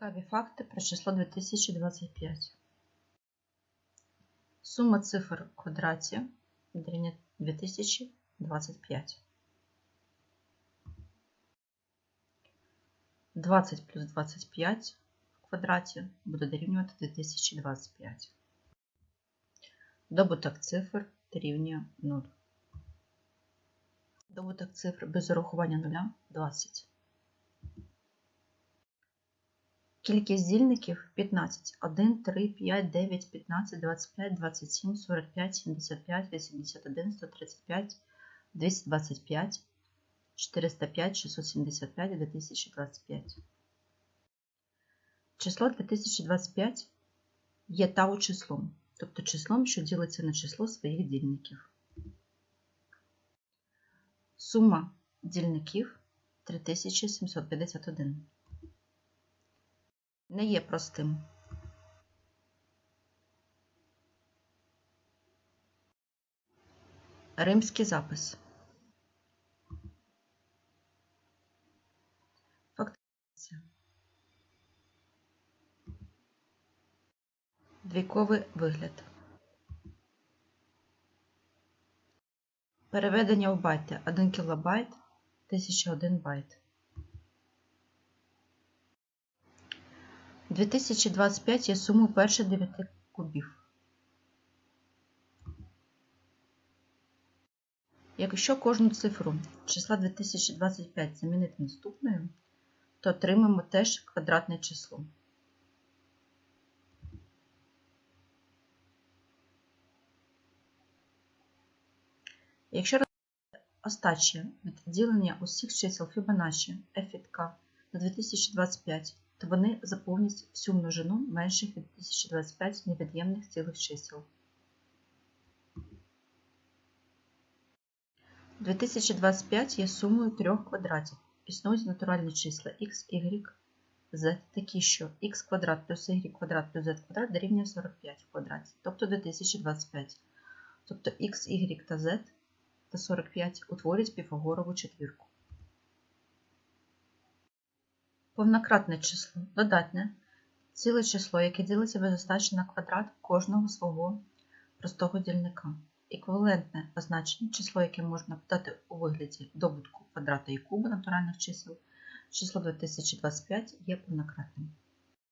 Цікаві факти про число 2025. Сума цифр в квадраті дорівнює 2025. 20 плюс 25 в квадраті буде дорівнювати 2025. Добуток цифр дорівнює 0. Добуток цифр без урахування нуля 20. Кількість дільників 15. 1, 3, 5, 9, 15, 25, 27, 45, 75, 81, 135, 225, 405, 675, 2025. Число 2025 є тау числом, тобто числом, що ділиться на число своїх дільників. Сума дільників 3751 не є простим. Римський запис. Фактиція. Двійковий вигляд. Переведення в байти 1 кілобайт 1001 байт. 2025 є сумою перших 9 кубів. Якщо кожну цифру числа 2025 замінити наступною, то отримаємо теж квадратне число. Якщо остачі від ділення усіх чисел Fibonacci f від k на 2025, то вони заповнять всю множину менших від 2025 невід'ємних цілих чисел. 2025 є сумою трьох квадратів. Існують натуральні числа x, y, z, такі, що x квадрат плюс y квадрат плюс z квадрат дорівнює 45 в квадраті, тобто 2025. Тобто x, y та z та 45 утворюють піфагорову четвірку. Повнократне число додатне ціле число, яке ділиться без остачі на квадрат кожного свого простого дільника. Еквівалентне означення число, яке можна подати у вигляді добутку квадрата і куба натуральних чисел. Число 2025 є повнократним.